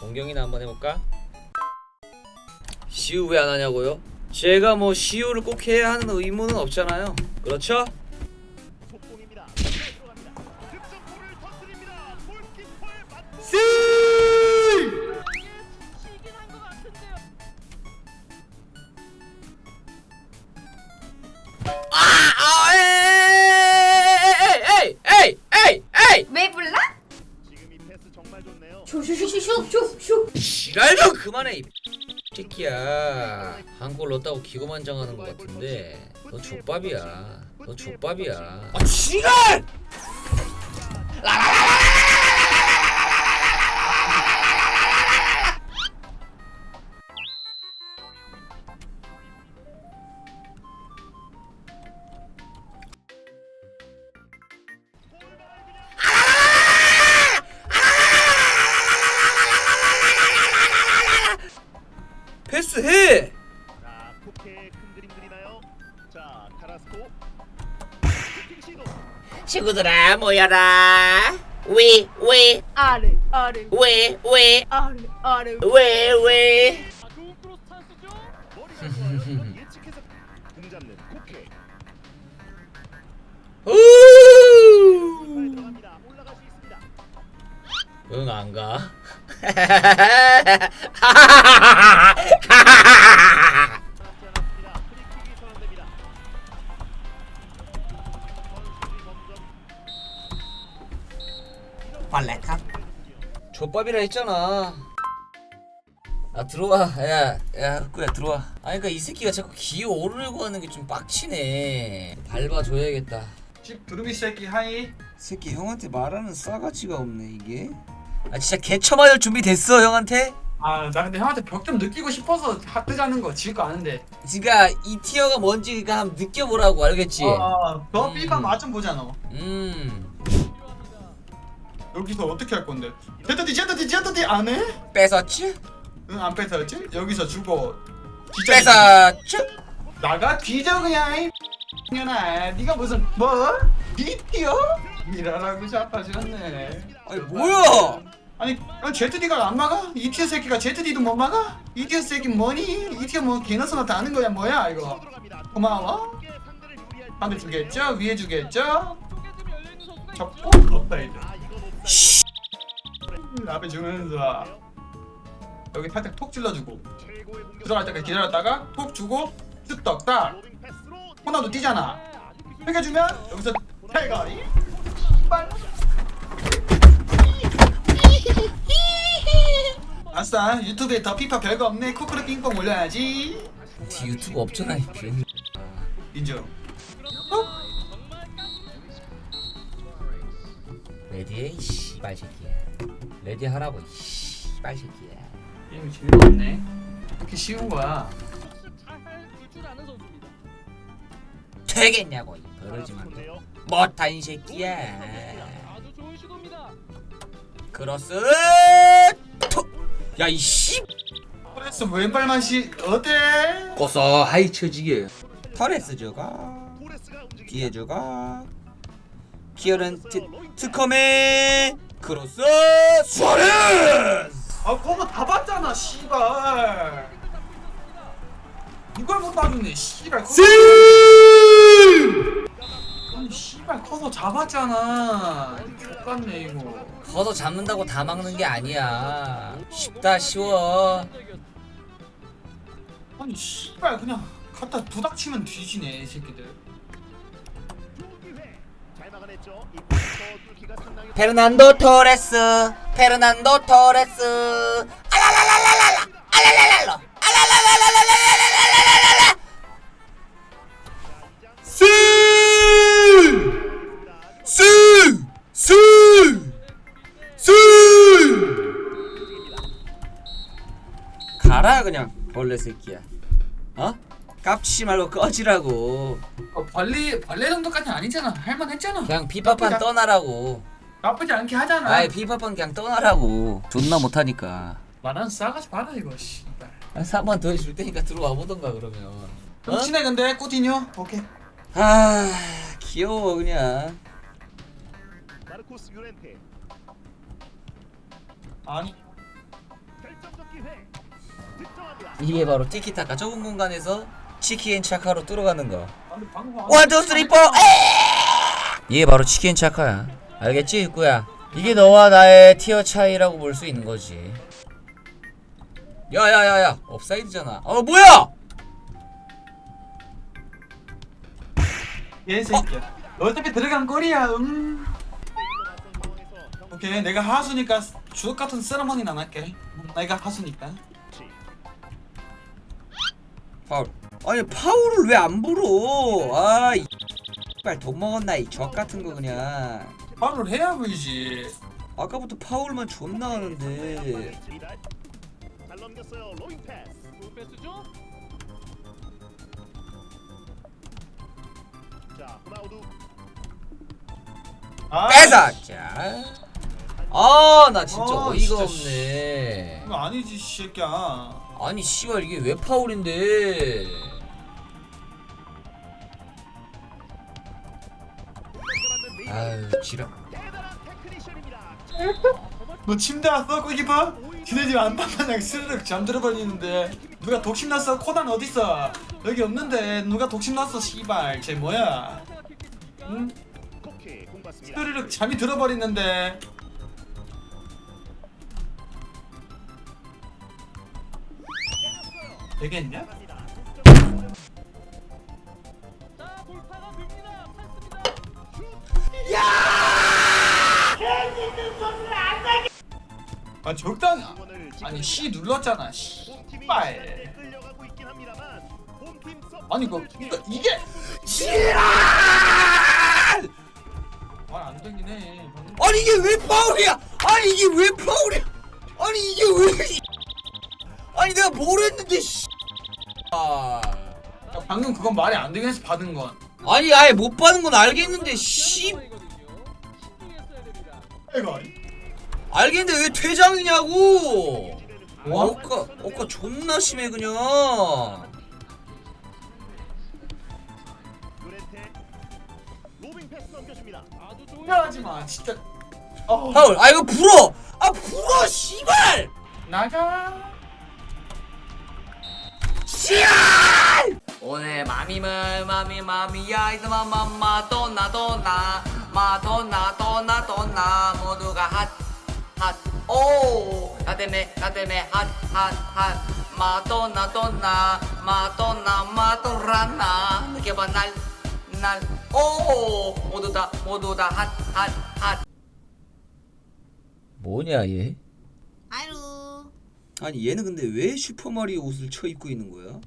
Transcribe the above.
공경이나 한번 해볼까? 시우 왜 안 하냐고요? 제가 뭐 시우를 꼭 해야 하는 의무는 없잖아요. 그렇죠? 슈슈슈슈슈슈 지랄 좀 그만해 이 새끼야. 한골 넣었다고 기고만장하는 것 같은데. 너 족밥이야. 너 족밥이야. 아 지랄 패스 해 자, 코케 큰 그림 그리나요? 자, 카라스코. 슈팅 시도. 친구들아 모여라 왜왜왜왜 아래 아래 왜, 아래 아래. 왜, 왜. 아 좋은 크로스 찬스죠? 머리가 좋아요. 이건 예측해서 공 잡는 코케. 발 우. 들어갑니다. 올라갈 수 있습니다. 응, 안 가. 발레카. 족밥이라 했잖아. 아 들어와, 야, 야, 흑구야 들어와. 아니 그러니까 이 새끼가 자꾸 기어 오르려고 하는 게 좀 빡치네. 밟아줘야겠다. 집 두루미 새끼 하이 새끼 형한테 말하는 싸가지가 없네 이게. 아 진짜 개처 맞을 준비 됐어 형한테? 아 나 근데 형한테 벽 좀 느끼고 싶어서 하 뜨자는 거 질 거 아는데 그러니까 이 티어가 뭔지 그러니까 한번 느껴보라고 알겠지? 어너 음. 삐방 맛좀 보자 너 음. 여기서 어떻게 할 건데 제트디 제트디 제트디 안 해? 뺏었지? 응 안 뺏었지? 여기서 주고 뺏었지? 나가 뒤져 그냥 이 년아 네가 무슨 뭐? 니 티어? 일하라고 샤파 지었네 아니 뭐야? 아니 그럼 제트디가 안 막아? 이 티어 새끼가 제트디도 못 막아? 이 티어 새끼 뭐니? 이 티어 뭐 개너서나 다 아는 거야 뭐야 이거. 고마워 반대 주겠죠? 위에 주겠죠? 없다이드 아, 이건 옵사이드. 앞에 주면서 여기 살짝 톡 찔러주고. 들어갈 때까지 기다렸다가 톡 주고 쓱 떴다 로빙 패스로 호나도 뛰잖아 펴겨주면 여기서 탈거리 아싸 유튜브에 더 피파 별거 없네 쿠쿠르 빙뽕 올려야지 뒤 유튜브 없잖아 이 병. 인정 레디해 이 씨발 새끼야. 레디 하라고 이 씨발 새끼야. 게임이 재미없네 이렇게 쉬운 거야. 되겠냐고 이 버러지만. 못한 새끼야. 크로스 야 이 씨. 그래서 왼발만 시 어때? 고서 하이 쳐지게. 터레스 움직입니다. 뒤에 저가 기어는 트, 특허맨 크로스 수아레스. 아 그거 다 봤잖아 씨발 이걸 못 봐주네 씨발 씨발 커서 잡았잖아 X같네 이거 커서 잡는다고 다 막는 게 아니야. 쉽다 쉬워. 아니 씨발 그냥 갖다 두닥치면 뒤지네 이 새끼들 페르난도 토레스, 페르난도 토레스. 알랄랄랄랄라, 알랄랄랄라, 알랄랄랄랄 그냥 벌레 새끼야. 어? 깝치지 말고 꺼지라고. 어, 벌레 벌레 정도까지는 아니잖아 할만했잖아 그냥 비파판 떠나라고. 나쁘지 않게 하잖아 아이 비파판 그냥 떠나라고. 존나 못하니까. 말하는 싸가지 봐라 이거 씨발 한 3번 더 해줄 테니까 들어와 보던가 그러면. 좀 어? 친해 근데 꾸티뉴 오케이 아 귀여워 그냥. 마르코스 유렌테. 아니. 이게 바로 티키타카. 좁은 공간에서 치키앤 차카로 뚫어가는 거. 원투 쓰리 포 이게 바로 치킨 차카야. 알겠지 육구야? 이게 너와 나의 티어 차이라고 볼 수 있는 거지. 야야야야. 업사이드잖아. 어 뭐야? 얘 새끼야 어차피 들어간 꼴이야 음. 오케이 내가 하수니까 주옥 같은 세레머니는 안 할게. 음, 내가 하수니까 파울. 아니 파울을 왜 안 불어? 아이 빨돈 먹었나 이 적 같은 거 그냥. 바로 해야 보이지. 아까부터 파울만 존나 하는데. 잘 넘겼어요. 로잉 패스. 좋은 패스죠? 자, 호나우두 아, 아나 진짜 아, 어이가 진짜 없네. 이거 아니지 이 새끼야 아니 씨발 이게 왜 파울인데. 아유 지랄. 너 침대 왔어 골키퍼? 지네 집 안방마냥 스르륵 잠들어 버리는데 누가 독심 났어? 코난 어딨어? 여기 없는데 누가 독심 났어 씨발 쟤 뭐야? 응? 스르륵 잠이 들어버리는데 되겠냐? 아 응원을 아니. C 눌렀잖아 씨발. 아니 이거 이거 이게 지랄! 말안 되긴 해. 아니 이게 왜 파울이야? 아니 이게 왜 파울이야? 아니 이게 왜 이- 아니 내가 뭘 했는데 씨 아. 야, 방금 그건 말이 안 되긴 해서 받은 건. 아니 아예 못 받는 건 알겠는데 씨. 이거 알겠는데 왜 퇴장이냐고. 뭐? 어까 어까 존나 심해 그냥. 하지 마 진짜. 어. 파울. 아 이거 불어. 아 불어 씨발. 나가 씨알 오늘 마미물 마미 마미야 이스 마마 마돈나 돈나. 마돈나 돈나 돈나. 모두가 핫핫오나 때문에 나 때문에 핫핫핫. 마돈나 돈나. 마돈나 마돈라나. 느껴봐 날날오. 모두 다 모두 다 핫핫핫. 뭐냐 얘? 아이루 아니 얘는 근데 왜 슈퍼마리오 옷을 쳐 입고 있는 거야?